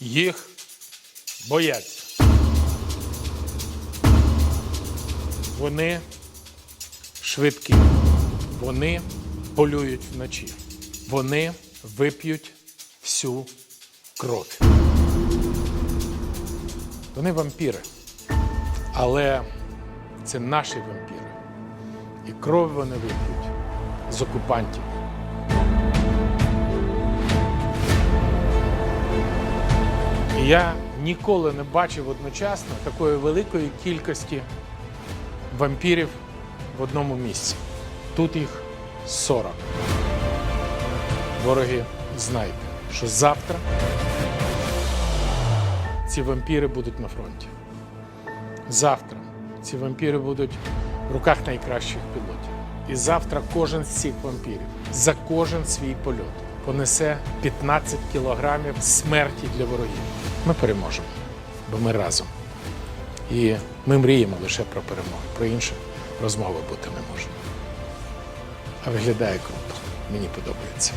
їх бояться. Вони швидкі, вони полюють вночі, вони вип'ють всю кров. Вони вампіри, але це наші вампіри. І кров вони вип'ють з окупантів. Я ніколи не бачив одночасно такої великої кількості вампірів в одному місці. Тут їх 40. Вороги знають, що завтра ці вампіри будуть на фронті. Завтра ці вампіри будуть в руках найкращих пілотів. І завтра кожен з цих вампірів за кожен свій польот понесе 15 кілограмів смерті для ворогів. Ми переможемо, бо ми разом. І ми мріємо лише про перемогу. Про інше розмови бути не може. А виглядає круто. Мені подобається.